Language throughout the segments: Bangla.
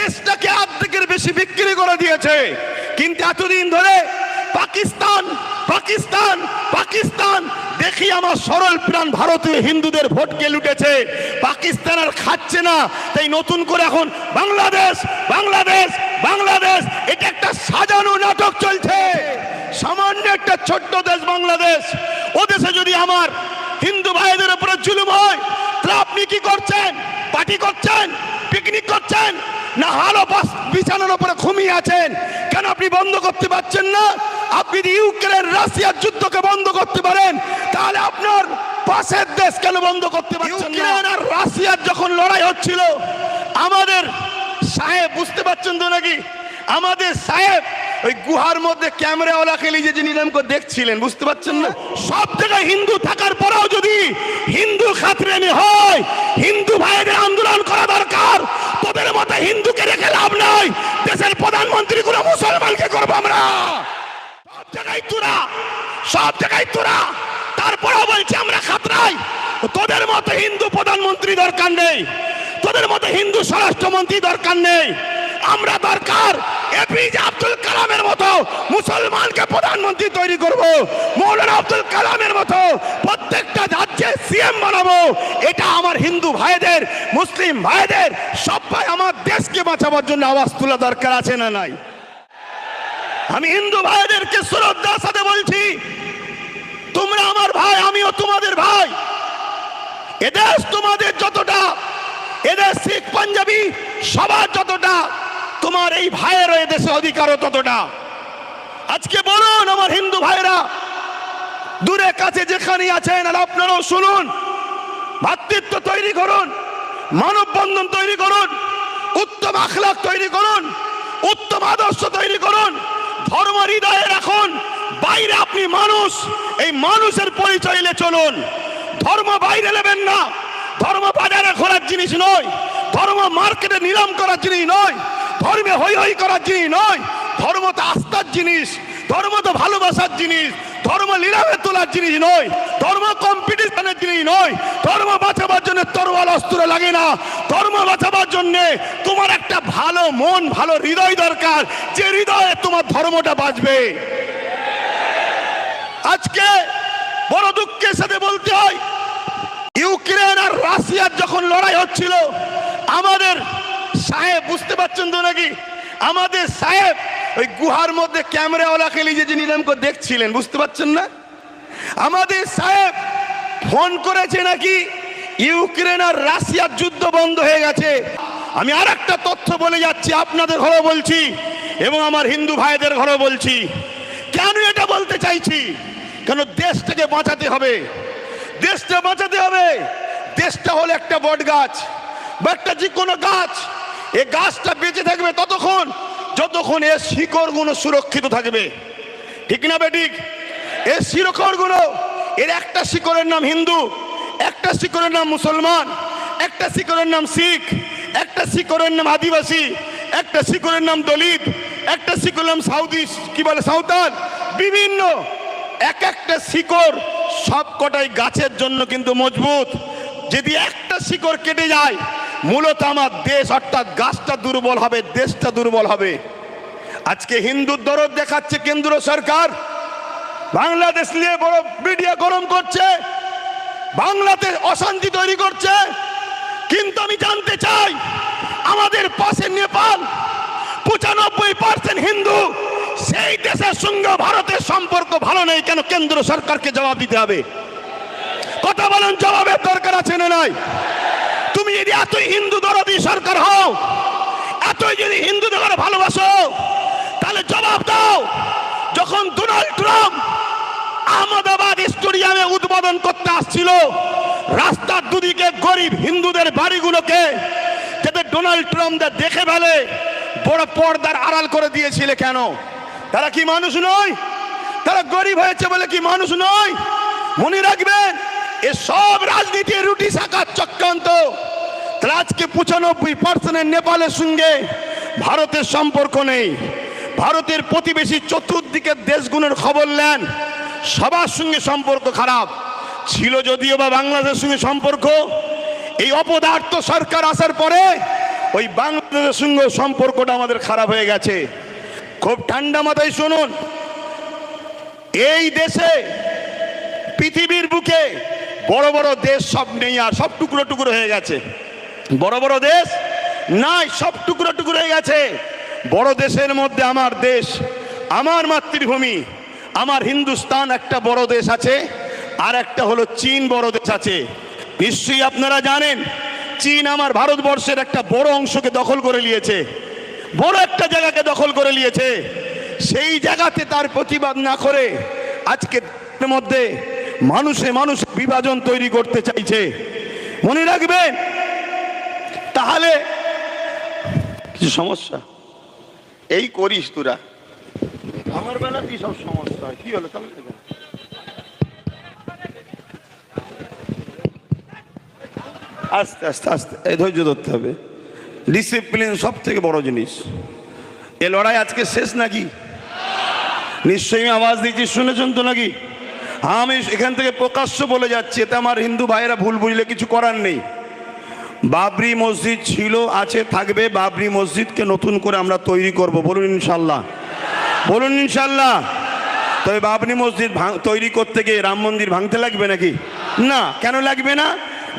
দেশটাকে অর্ধেকের বেশি বিক্রি করে দিয়েছে। কিন্তু এতদিন ধরে পাকিস্তান পাকিস্তান পাকিস্তান, দেখি আমার সরল প্রাণ ভারতীয় হিন্দুদের ভোটকে লুটেছে। পাকিস্তান আর খাচ্ছে না। তাই নতুন করে এখন বাংলাদেশ বাংলাদেশ বাংলাদেশ, এটা একটা সাজানো নাটক চলছে। সামান্য একটা ছোট্ট দেশ বাংলাদেশ। ও দেশে আমার হিন্দু ভাইদের উপরে জুলুম হয়। তাহলে আপনি কি করছেন? পার্টি করছেন? পিকনিক করছেন? না হালো বিছানার উপরে ঘুমিয়ে আছেন? কেন আপনি বন্ধ করতে পারছেন না? আপনি যদি ইউক্রেন রাশিয়ার যুদ্ধকে বন্ধ করতে পারেন, তাহলে আপনার পাশের দেশ কেন বন্ধ করতে পারছেন ইউক্রেন আর রাশিয়ার যখন লড়াই হচ্ছিল, আমাদের সাহেব, বুঝতে পারছেন তো নাকি? আমাদের সাহেব ওই গুহার মধ্যে ক্যামেরাওয়ালা নিজে যে নিলামকে দেখছিলেন, বুঝতে পারছেন না? সব জায়গায় হিন্দু থাকার পরেও যদি হিন্দু খাতরেনি হয়, হিন্দু ভাইদের আন্দোলন করা দরকার, তোদের মতো হিন্দুকে রেখে লাভ নাই, দেশের প্রধানমন্ত্রী কোনো মুসলমানকে করব আমরা। সব জায়গায় তোরা, সব জায়গায় তোরা, তারপরেও বলছি আমরা খাতরাই। তোদের মতো হিন্দু প্রধানমন্ত্রী দরকার নেই, তোদের মতো হিন্দু স্বরাষ্ট্রমন্ত্রী দরকার নেই। আমরা দরকার এপিজে আব্দুল কালামের মতো মুসলমানকে প্রধানমন্ত্রী তৈরি করব, মৌলানা আব্দুল কালামের মতো প্রত্যেকটা রাজ্যে সিএম বানাবো। এটা আমার হিন্দু ভাইদের, মুসলিম ভাইদের, সবাই আমার দেশকে বাঁচাবার জন্য আওয়াজ তোলা দরকার আছে না নাই? আমি হিন্দু ভাইদেরকে শ্রদ্ধার সাথে বলছি, তোমরা আমার ভাই, আমিও তোমাদের ভাই। এদেশ তোমাদের যতটা এদের শিখ পাঞ্জাবি সবার যতটা, তোমার এই ভাইয়েরও এদেশে অধিকারও ততটা। আজকে বলুন আমার হিন্দু ভাইরা দূরে কাছে যেখানে আছেন, আর আপনারাও শুনুন, ভাতৃত্ব তৈরি করুন, মানববন্ধন তৈরি করুন, উত্তম আখলাক তৈরি করুন, উত্তম আদর্শ তৈরি করুন, ধর্ম হৃদয়ে রাখুন, বাইরে আপনি মানুষ, এই মানুষের পরিচয় চলুন, ধর্ম বাইরে নেবেন না। ধর্ম বাজারে ঘোরার জিনিস নয়, ধর্ম মার্কেটে নিলাম করার জিনিস নয়, ধর্মে হই হই করার জিনিস নয়, ধর্ম তো আস্থার জিনিস, ধর্ম তো ভালোবাসার জিনিস, ধর্ম নিলামে তোলার জিনিস নয়, ধর্ম কম্পিটিশনের জিনিস নয়, ধর্ম বাঁচাবার জন্য তরোয়াল অস্ত্র লাগে না, ধর্ম বাঁচাবার জন্য তোমার একটা ভালো মন, ভালো হৃদয় দরকার, যে হৃদয়ে তোমার ধর্মটা বাঁচবে। আজকে বড় দুঃখের সাথে বলতে হয়, ইউক্রেন লড়াই হচ্ছিল। আমাদের সাহেব, বুঝতে পারছেন তো নাকি? আমাদের সাহেব, ওই গুহার মধ্যে ক্যামেরাওয়ালাকে যে নিলাম করে দেখছিলেন, বুঝতে পারছেন না? আমাদের সাহেব ফোন করেছে নাকি, ইউক্রেন আর রাশিয়ার যুদ্ধ বন্ধ হয়ে গেছে। আমি আর একটা তথ্য বলে যাচ্ছি, আপনাদের ঘরে বলছি এবং আমার হিন্দু ভাইদের ঘরে বলছি। কেন এটা বলতে চাইছি? কেন দেশটাকে বাঁচাতে হবে? দেশটা বাঁচাতে হবে? দেশটা হলো একটা বট গাছ বা একটা যে কোনো গাছ, এ গাছটা বেঁচে থাকবে ততক্ষণ, যতক্ষণ এর শিকড়গুলো সুরক্ষিত থাকবে। ঠিক না বেঠিক এর শিকড়গুলো এর একটা শিকড়ের নাম হিন্দু, একটা শিকড়ের নাম মুসলমান, একটা শিকড়ের নাম শিখ, একটা শিকড়ের নাম আদিবাসী, একটা শিকড়ের নাম দলিত, একটা শিকড়ের নাম সাউদি, কি বলে, সাঁওতাল, বিভিন্ন। এক একটা শিকড় সব কটাই গাছের জন্য কিন্তু মজবুত। যদি একটা শিকড় কেটে যায়, মূলত আমার দেশ অর্থাৎ গাছটা দুর্বল হবে, দেশটা দুর্বল হবে। আজকে হিন্দুর দরদ দেখাচ্ছে কেন্দ্র সরকার। বাংলাদেশ নিয়ে বড় মিডিয়া গরম করছে বাংলাতে অশান্তি তৈরি করছে। কিন্তু আমি জানতে চাই, আমাদের পাশে নেপাল পঁচানব্বই পার্সেন্ট হিন্দু, সেই দেশের সঙ্গে ভারতের সম্পর্ক ভালো নেই, কেন কেন্দ্র সরকারকে জবাব দিতে হবে? কথা বলেন জবাবের দরকার আছে না নাই? তুমি যদি এতই হিন্দু দরদি সরকার হও, এতই যদি হিন্দুদের ঘরে ভালোবাসো, তাহলে জবাব দাও, যখন ডোনাল্ড ট্রাম্প আহমদাবাদ স্টেডিয়ামে উদ্বোধন করতে আসছিল, রাস্তার দুদিকে গরিব হিন্দুদের বাড়িগুলোকে যাতে ডোনাল্ড ট্রাম্প দেখে ফেলে, বড় পর্দার আড়াল করে দিয়েছিল কেন? তারা কি মানুষ নয়? তারা গরিব হয়েছে বলে কি মানুষ নয়? মনে রাখবেন এ সব রাজনীতি রুটি শাখার চক্রান্ত। আজকে পঁচানব্বই পার্সেন্টের নেপালের সঙ্গে ভারতের সম্পর্ক নেই। ভারতের প্রতিবেশী চতুর্দিকের দেশগুলোর খবর নেন। সবার সঙ্গে সম্পর্ক খারাপ। ছিল যদিও বা বাংলাদেশের সঙ্গে সম্পর্ক। এই অপদার্থ সরকার আসার পরে ওই বাংলাদেশের সঙ্গে সম্পর্কটা আমাদের খারাপ হয়ে গেছে। খুব ঠান্ডা মাথায় শুনুন। এই দেশে পৃথিবীর বুকে বড় বড় দেশ সব নেই আর সব টুকরো টুকরো হয়ে গেছে। বড় বড় দেশ নাই, সব টুকরো টুকরো হয়ে গেছে। বড় দেশের মধ্যে আমার দেশ, আমার মাতৃভূমি, আমার হিন্দুস্তান একটা বড় দেশ আছে, আর একটা হলো চীন বড় দেশ আছে। নিশ্চয়ই আপনারা জানেন, চীন আমার ভারতবর্ষের একটা বড় অংশকে দখল করে নিয়েছে, বড় একটা জায়গাকে দখল করে নিয়েছে। সেই জায়গাতে তার প্রতিবাদ না করে আজকে মধ্যে মানুষে মানুষ বিভাজন তৈরি করতে চাইছে। মনে রাখবেন তাহলে কিছু সমস্যা? এই করিস তোরা। আমার বেলা কি সব সমস্যা হয়। কি হলো? তাহলে আস্তে আস্তে আস্তে। এই ধৈর্য ধরতে হবে। ডিসিপ্লিন সব থেকে বড় জিনিস। এ লড়াই আজকে শেষ নাকি? নিশ্চয়ই আওয়াজ দিচ্ছি শুনেছেন তো নাকি? আমি এখান থেকে প্রকাশ্য বলে যাচ্ছি, এতে আমার হিন্দু ভাইয়েরা ভুল বুঝলে কিছু করার নেই। বাবরি মসজিদ ছিল, আছে, থাকবে, বাবরি মসজিদকে নতুন করে আমরা তৈরি করব, বলুন ইনশাল্লাহ। বলুন ইনশাল্লাহ। তবে বাবরি মসজিদ তৈরি করতে গিয়ে রাম মন্দির ভাঙতে লাগবে নাকি? না, কেন লাগবে না?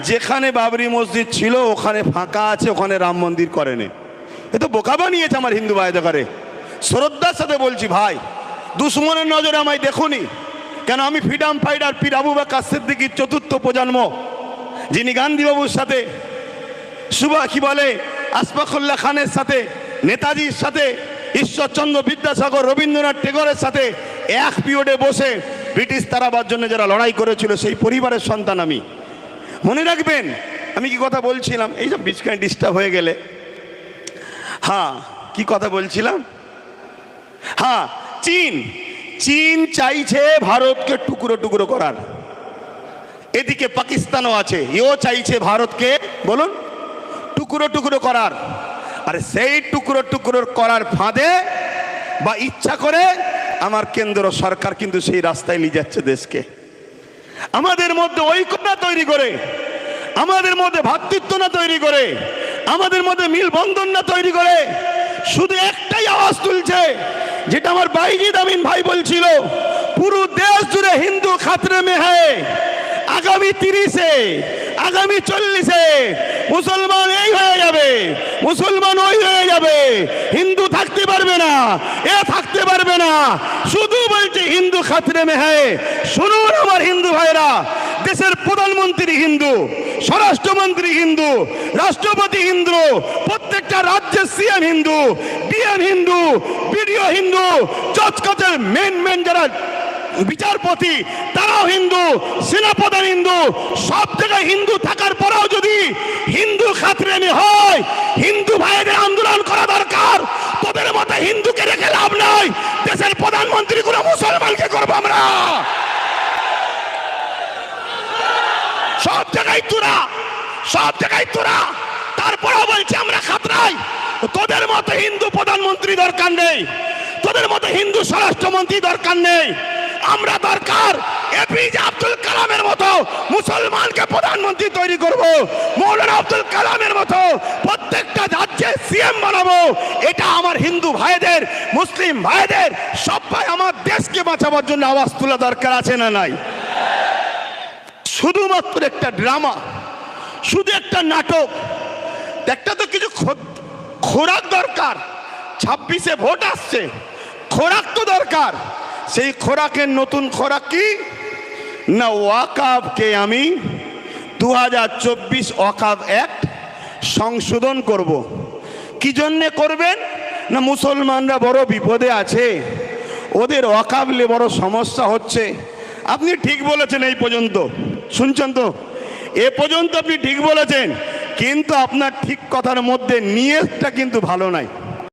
যেখানে বাবরি মসজিদ ছিল, ওখানে ফাঁকা আছে, ওখানে রাম মন্দির করেনি। এ তো বোকা বানিয়েছে আমার হিন্দু ভাইদের করে শ্রদ্ধার সাথে বলছি, ভাই, দুশ্মনের নজরে আমায় দেখুনি। কেন আমি ফ্রিডম ফাইটার পীর আবু বাক্কা সিদ্দিকির চতুর্থ প্রজন্ম, যিনি গান্ধীবাবুর সাথে সুভা কি বলে, আসফাকুল্লাহ খানের সাথে, নেতাজির সাথে, ঈশ্বরচন্দ্র বিদ্যাসাগর, রবীন্দ্রনাথ টেগরের সাথে এক পিরিয়ডে বসে ব্রিটিশ তারাবার জন্য যারা লড়াই করেছিল, সেই পরিবারের সন্তান আমি। মনে রাখবেন, আমি কি কথা বলছিলাম? এই সব বিচকায় ডিস্টার্ব হয়ে গেলে। হ্যাঁ কি কথা বলছিলাম? হ্যাঁ চীন। চীন চাইছে ভারতকে টুকরো টুকরো করার। এদিকে পাকিস্তানও আছে এও চাইছে ভারতকে, বলুন, টুকরো টুকরো করার। আর সেই টুকরো টুকরো করার ফাঁদে বা ইচ্ছা করে আমার কেন্দ্র সরকার কিন্তু সেই রাস্তায় নিয়ে যাচ্ছে দেশকে। আমাদের মধ্যে ঐক্যতা তৈরি করে, আমাদের মধ্যে ভ্রাতৃত্ব না তৈরি করে, আমাদের মধ্যে মিলবন্ধন না তৈরি করে শুধু একটাই আওয়াজ তুলছে, যেটা আমার বাইজিদ আমিন ভাই বলছিল, পুরো দেশ জুড়ে হিন্দু খাতরে মে হ্যায় আগামী তিরিশে, আগামী চল্লিশে মুসলমান এই হয়ে যাবে, মুসলমান ওই হয়ে যাবে। হিন্দু থাকতে পারবে না, এ থাকতে পারবে না। শুধু বলছে হিন্দু খাতরে মে হ্যায় শুনুন আমার হিন্দু ভাইরা, দেশের প্রধানমন্ত্রী হিন্দু। স্বরাষ্ট্রমন্ত্রী হিন্দু, রাষ্ট্রপতি হিন্দু, প্রত্যেকটা রাজ্যের CM Hindu, DM Hindu, BDO হিন্দু জজ কোচের মেন মেন যারা বিচারপতি, তারাও হিন্দু, সেনাপ্রধান হিন্দু, সব জায়গায় হিন্দু থাকার পরেও যদি হিন্দু খাতরেনি হয়, হিন্দু ভাইদের আন্দোলন করা দরকার, তোদের মতো হিন্দুকে রেখে লাভ নাই, দেশের প্রধানমন্ত্রী কোনো মুসলমানকে করব আমরা সব জায়গায় তোরা, সব জায়গায় তোরা। তারপরেও বলছি, আমরা খাতরাই। তোদের মতো হিন্দু প্রধানমন্ত্রী দরকার নেই। তোদের মতো হিন্দু স্বরাষ্ট্রমন্ত্রী দরকার নেই। আমরা দরকার এপিজে আব্দুল কালামের মতো মুসলমানকে প্রধানমন্ত্রী তৈরি করব। মৌলানা আব্দুল কালামের মতো প্রত্যেকটা রাজ্যে সিএম বানাবো। এটা আমার হিন্দু ভাইদের, মুসলিম ভাইদের, সবাই আমার দেশকে বাঁচাবার জন্য আওয়াজ তোলা দরকার আছে না নাই? শুধুমাত্র একটা ড্রামা শুধু একটা নাটক। একটা তো কিছু খোরাক দরকার। ছাব্বিশে ভোট আসছে, খোরাক তো দরকার। সেই খোরাকের নতুন খোরাক কি? না ওয়াকাবকে আমি দু হাজার চব্বিশ ওয়াকাব অ্যাক্ট সংশোধন করব। কি জন্যে করবেন? না মুসলমানরা বড় বিপদে আছে। ওদের ওয়াকাবলে বড় সমস্যা হচ্ছে। আপনি ঠিক বলেছেন এই পর্যন্ত। শুনছেন তো? এ পর্যন্ত আপনি ঠিক বলেছেন, কিন্তু আপনার ঠিক কথার মধ্যে নিয়েটা কিন্তু ভালো নাই।